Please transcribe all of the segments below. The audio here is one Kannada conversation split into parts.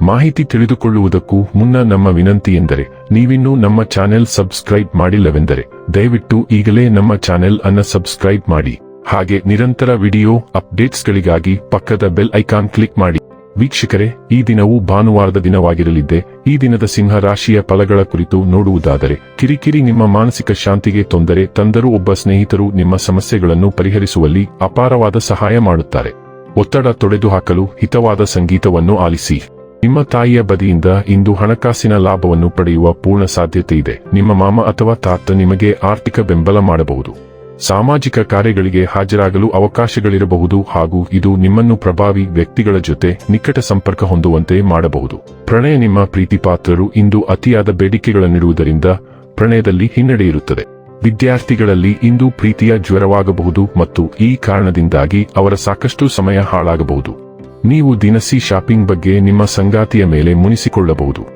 ಮಾಹಿತಿ ತಿಳಿದುಕೊಳ್ಳುವುದಕ್ಕೂ ಮುನ್ನ ನಮ್ಮ ವಿನಂತಿ ಎಂದರೆ, ನೀವಿನ್ನೂ ನಮ್ಮ ಚಾನೆಲ್ ಸಬ್ಸ್ಕ್ರೈಬ್ ಮಾಡಿಲ್ಲವೆಂದರೆ, ದಯವಿಟ್ಟು ಈಗಲೇ ನಮ್ಮ ಚಾನೆಲ್ ಅನ್ನ ಸಬ್ಸ್ಕ್ರೈಬ್ ಮಾಡಿ. ಹಾಗೆ ನಿರಂತರ ವಿಡಿಯೋ ಅಪ್ಡೇಟ್ಸ್ಗಳಿಗಾಗಿ ಪಕ್ಕದ ಬೆಲ್ ಐಕಾನ್ ಕ್ಲಿಕ್ ಮಾಡಿ. ವೀಕ್ಷಕರೇ, ಈ ದಿನವು ಭಾನುವಾರದ ದಿನವಾಗಿರಲಿದ್ದೆ. ಈ ದಿನದ ಸಿಂಹ ರಾಶಿಯ ಫಲಗಳ ಕುರಿತು ನೋಡುವುದಾದರೆ, ಕಿರಿಕಿರಿ ನಿಮ್ಮ ಮಾನಸಿಕ ಶಾಂತಿಗೆ ತೊಂದರೆ ತಂದರೂ ಒಬ್ಬ ಸ್ನೇಹಿತರು ನಿಮ್ಮ ಸಮಸ್ಯೆಗಳನ್ನು ಪರಿಹರಿಸುವಲ್ಲಿ ಅಪಾರವಾದ ಸಹಾಯ ಮಾಡುತ್ತಾರೆ. ಒತ್ತಡ ತೊಡೆದುಹಾಕಲು ಹಿತವಾದ ಸಂಗೀತವನ್ನು ಆಲಿಸಿ. ನಿಮ್ಮ ತಾಯಿಯ ಬದಿಯಿಂದ ಇಂದು ಹಣಕಾಸಿನ ಲಾಭವನ್ನು ಪಡೆಯುವ ಪೂರ್ಣ ಸಾಧ್ಯತೆ ಇದೆ. ನಿಮ್ಮ ಮಾಮ ಅಥವಾ ತಾತ ನಿಮಗೆ ಆರ್ಥಿಕ ಬೆಂಬಲ ಮಾಡಬಹುದು. ಸಾಮಾಜಿಕ ಕಾರ್ಯಗಳಿಗೆ ಹಾಜರಾಗಲು ಅವಕಾಶಗಳಿರಬಹುದು ಹಾಗೂ ಇದು ನಿಮ್ಮನ್ನು ಪ್ರಭಾವಿ ವ್ಯಕ್ತಿಗಳ ಜೊತೆ ನಿಕಟ ಸಂಪರ್ಕ ಹೊಂದುವಂತೆ ಮಾಡಬಹುದು. ಪ್ರಣಯ ನಿಮ್ಮ ಪ್ರೀತಿಪಾತ್ರರು ಇಂದು ಅತಿಯಾದ ಬೇಡಿಕೆಗಳನ್ನಿಡುವುದರಿಂದ ಪ್ರಣಯದಲ್ಲಿ ಹಿನ್ನಡೆ ಇರುತ್ತದೆ. ವಿದ್ಯಾರ್ಥಿಗಳಲ್ಲಿ ಇಂದು ಪ್ರೀತಿಯ ಜ್ವರವಾಗಬಹುದು ಮತ್ತು ಈ ಕಾರಣದಿಂದಾಗಿ ಅವರ ಸಾಕಷ್ಟು ಸಮಯ ಹಾಳಾಗಬಹುದು. ನೀವು ದಿನಸಿ ಶಾಪಿಂಗ್ ಬಗ್ಗೆ ನಿಮ್ಮ ಸಂಗಾತಿಯ ಮೇಲೆ ಮುನಿಸಿಕೊಳ್ಳಬಹುದು.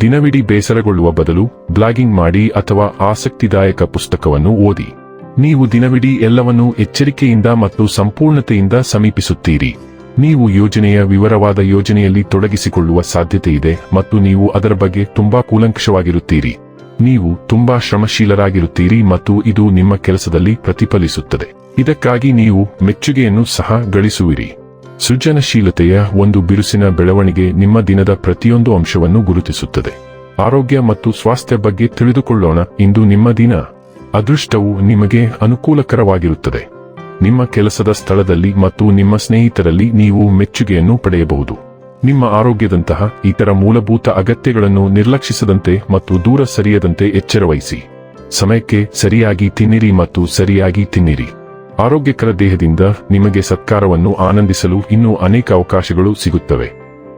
ದಿನವಿಡೀ ಬೇಸರಗೊಳ್ಳುವ ಬದಲು ಬ್ಲಾಗಿಂಗ್ ಮಾಡಿ ಅಥವಾ ಆಸಕ್ತಿದಾಯಕ ಪುಸ್ತಕವನ್ನು ಓದಿ. ನೀವು ದಿನವಿಡೀ ಎಲ್ಲವನ್ನೂ ಎಚ್ಚರಿಕೆಯಿಂದ ಮತ್ತು ಸಂಪೂರ್ಣತೆಯಿಂದ ಸಮೀಪಿಸುತ್ತೀರಿ. ನೀವು ಯೋಜನೆಯ ವಿವರವಾದ ಯೋಜನೆಯಲ್ಲಿ ತೊಡಗಿಸಿಕೊಳ್ಳುವ ಸಾಧ್ಯತೆಯಿದೆ ಮತ್ತು ನೀವು ಅದರ ಬಗ್ಗೆ ತುಂಬಾ ಕೂಲಂಕಷವಾಗಿರುತ್ತೀರಿ. ನೀವು ತುಂಬಾ ಶ್ರಮಶೀಲರಾಗಿರುತ್ತೀರಿ ಮತ್ತು ಇದು ನಿಮ್ಮ ಕೆಲಸದಲ್ಲಿ ಪ್ರತಿಫಲಿಸುತ್ತದೆ. ಇದಕ್ಕಾಗಿ ನೀವು ಮೆಚ್ಚುಗೆಯನ್ನು ಸಹ ಗಳಿಸುವಿರಿ. ಸೃಜನಶೀಲತೆಯ ಒಂದು ಬಿರುಸಿನ ಬೆಳವಣಿಗೆ ನಿಮ್ಮ ದಿನದ ಪ್ರತಿಯೊಂದು ಅಂಶವನ್ನು ಗುರುತಿಸುತ್ತದೆ. ಆರೋಗ್ಯ ಮತ್ತು ಸ್ವಾಸ್ಥ್ಯ ಬಗ್ಗೆ ತಿಳಿದುಕೊಳ್ಳೋಣ. ಇಂದು ನಿಮ್ಮ ದಿನ ಅದೃಷ್ಟವು ನಿಮಗೆ ಅನುಕೂಲಕರವಾಗಿರುತ್ತದೆ. ನಿಮ್ಮ ಕೆಲಸದ ಸ್ಥಳದಲ್ಲಿ ಮತ್ತು ನಿಮ್ಮ ಸ್ನೇಹಿತರಲ್ಲಿ ನೀವು ಮೆಚ್ಚುಗೆಯನ್ನು ಪಡೆಯಬಹುದು. ನಿಮ್ಮ ಆರೋಗ್ಯದಂತಹ ಇತರ ಮೂಲಭೂತ ಅಗತ್ಯಗಳನ್ನು ನಿರ್ಲಕ್ಷಿಸದಂತೆ ಮತ್ತು ದೂರ ಸರಿಯದಂತೆ ಎಚ್ಚರವಹಿಸಿ. ಸಮಯಕ್ಕೆ ಸರಿಯಾಗಿ ತಿನ್ನಿರಿ ಮತ್ತು ಸರಿಯಾಗಿ ತಿನ್ನಿರಿ. ಆರೋಗ್ಯಕರ ದೇಹದಿಂದ ನಿಮಗೆ ಸತ್ಕಾರವನ್ನು ಆನಂದಿಸಲು ಇನ್ನೂ ಅನೇಕ ಅವಕಾಶಗಳು ಸಿಗುತ್ತವೆ.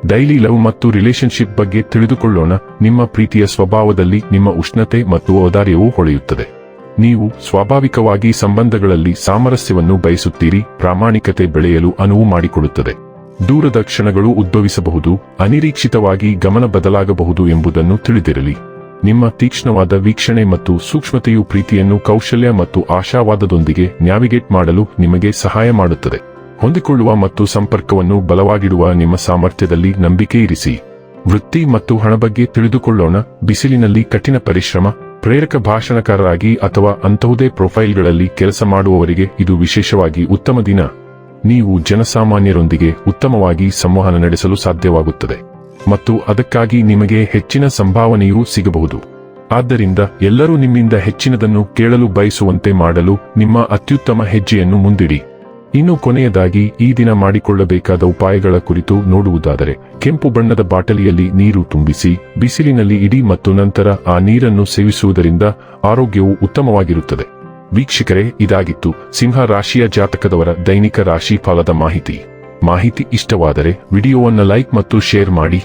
ಡೈಲಿ ಲವ್ ಮತ್ತು ರಿಲೇಶನ್ಶಿಪ್ ಬಗ್ಗೆ ತಿಳಿದುಕೊಳ್ಳೋಣ. ನಿಮ್ಮ ಪ್ರೀತಿಯ ಸ್ವಭಾವದಲ್ಲಿ ನಿಮ್ಮ ಉಷ್ಣತೆ ಮತ್ತು ಔದಾರ್ಯವು ಹೊಳೆಯುತ್ತದೆ. ನೀವು ಸ್ವಾಭಾವಿಕವಾಗಿ ಸಂಬಂಧಗಳಲ್ಲಿ ಸಾಮರಸ್ಯವನ್ನು ಬಯಸುತ್ತೀರಿ. ಪ್ರಾಮಾಣಿಕತೆ ಬೆಳೆಯಲು ಅನುವು ಮಾಡಿಕೊಡುತ್ತದೆ. ದೂರದ ಕ್ಷಣಗಳು ಉದ್ಭವಿಸಬಹುದು. ಅನಿರೀಕ್ಷಿತವಾಗಿ ಗಮನ ಬದಲಾಗಬಹುದು ಎಂಬುದನ್ನು ತಿಳಿದಿರಲಿ. ನಿಮ್ಮ ತೀಕ್ಷ್ಣವಾದ ವೀಕ್ಷಣೆ ಮತ್ತು ಸೂಕ್ಷ್ಮತೆಯು ಪ್ರೀತಿಯನ್ನು, ಕೌಶಲ್ಯ ಮತ್ತು ಆಶಾವಾದದೊಂದಿಗೆ ನ್ಯಾವಿಗೇಟ್ ಮಾಡಲು ನಿಮಗೆ ಸಹಾಯ ಮಾಡುತ್ತದೆ. ಹೊಂದಿಕೊಳ್ಳುವ ಮತ್ತು ಸಂಪರ್ಕವನ್ನು ಬಲವಾಗಿಡುವ ನಿಮ್ಮ ಸಾಮರ್ಥ್ಯದಲ್ಲಿ ನಂಬಿಕೆ ಇರಿಸಿ. ವೃತ್ತಿ ಮತ್ತು ಹಣ ಬಗ್ಗೆ ತಿಳಿದುಕೊಳ್ಳೋಣ. ಬಿಸಿಲಿನಲ್ಲಿ ಕಠಿಣ ಪರಿಶ್ರಮ, ಪ್ರೇರಕ ಭಾಷಣಕಾರರಾಗಿ ಅಥವಾ ಅಂತಹುದೇ ಪ್ರೊಫೈಲ್ಗಳಲ್ಲಿ ಕೆಲಸ ಮಾಡುವವರಿಗೆ ಇದು ವಿಶೇಷವಾಗಿ ಉತ್ತಮ ದಿನ. ನೀವು ಜನಸಾಮಾನ್ಯರೊಂದಿಗೆ ಉತ್ತಮವಾಗಿ ಸಂವಹನ ನಡೆಸಲು ಸಾಧ್ಯವಾಗುತ್ತದೆ. ಮತ್ತು ಅದಕ್ಕಾಗಿ ನಿಮಗೆ ಹೆಚ್ಚಿನ ಸಂಭಾವನೆಯೂ ಸಿಗಬಹುದು. ಆದ್ದರಿಂದ ಎಲ್ಲರೂ ನಿಮ್ಮಿಂದ ಹೆಚ್ಚಿನದನ್ನು ಕೇಳಲು ಬಯಸುವಂತೆ ಮಾಡಲು ನಿಮ್ಮ ಅತ್ಯುತ್ತಮ ಹೆಜ್ಜೆಯನ್ನು ಮುಂದಿಡಿ. ಇನ್ನು ಕೊನೆಯದಾಗಿ ಈ ದಿನ ಮಾಡಿಕೊಳ್ಳಬೇಕಾದ ಉಪಾಯಗಳ ಕುರಿತು ನೋಡುವುದಾದರೆ, ಕೆಂಪು ಬಣ್ಣದ ಬಾಟಲಿಯಲ್ಲಿ ನೀರು ತುಂಬಿಸಿ, ಬಿಸಿಲಿನಲ್ಲಿ ಇಡಿ ಮತ್ತು ನಂತರ ಆ ನೀರನ್ನು ಸೇವಿಸುವುದರಿಂದ ಆರೋಗ್ಯವು ಉತ್ತಮವಾಗಿರುತ್ತದೆ. ವೀಕ್ಷಕರೇ, ಇದಾಗಿತ್ತು ಸಿಂಹ ರಾಶಿಯ ಜಾತಕದವರ ದೈನಿಕ ರಾಶಿ ಫಲದ ಮಾಹಿತಿ. ಮಾಹಿತಿ ಇಷ್ಟವಾದರೆ ವಿಡಿಯೋವನ್ನು ಲೈಕ್ ಮತ್ತು ಶೇರ್ ಮಾಡಿ.